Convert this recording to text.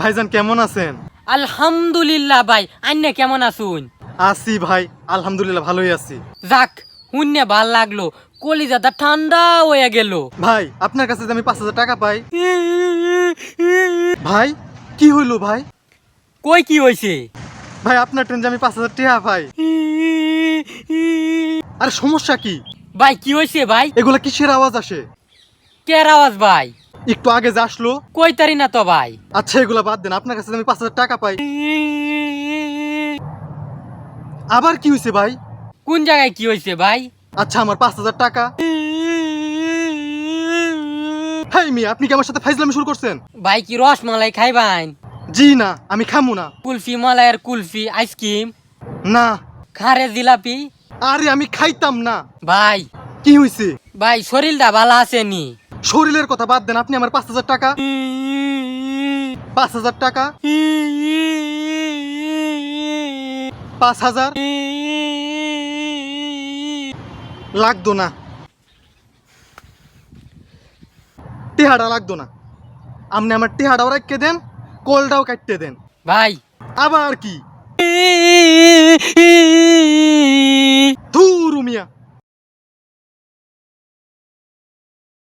ভাইজান কেমন আছেন? আলহামদুলিল্লাহ ভাই আন্নে কেমন আছুন? আছি ভাই আলহামদুলিল্লাহ ভালোই আছি। যাক শুনে ভালো লাগল কলিজাটা ঠান্ডা হয়ে গেল। ভাই আপনার কাছে যে আমি পাঁচ হাজার টাকা পাই। ভাই কি হইল ভাই? কই কি হয়েছে ভাই আপনার ট্রেন যে আমি পাঁচ হাজার টাকা পাই। আরে সমস্যা কি? ভাই কি হয়েছে ভাই? এগুলা কিসের আওয়াজ আসে? কের আওয়াজ ভাই? একটু আগে যে আসলো। কই তারি না তো ভাই? আচ্ছা এগুলা বাদ দেন আপনার কাছে আমি পাঁচ হাজার টাকা পাই। আবার কি হয়েছে ভাই? কোন জায়গায় কি হয়েছে ভাই? আচ্ছা আমার পাঁচ হাজার টাকা। হাই মি আপনি কি আমার সাথে ফাইজলামি শুরু করছেন? ভাই কি রসমালাই খাইবাইন জি না আমি খামু না। কুলফি মালাইয়ের কুলফি আইসক্রিম? না। খারে জিলাপি? আরে আমি খাইতাম না। ভাই। কি হয়েছে ভাই শরীরটা ভালো আছে নি? শরীরের কথা বাদ দেন আপনি আমার পাঁচ হাজার টাকা। পাঁচ হাজার টাকা। পাঁচ হাজার। লাগতো না। টেহাটা লাগতো না। আপনি আমার টেহাটাও রাখতে দেন কলটাও কাটতে দেন। ভাই। আবার কি?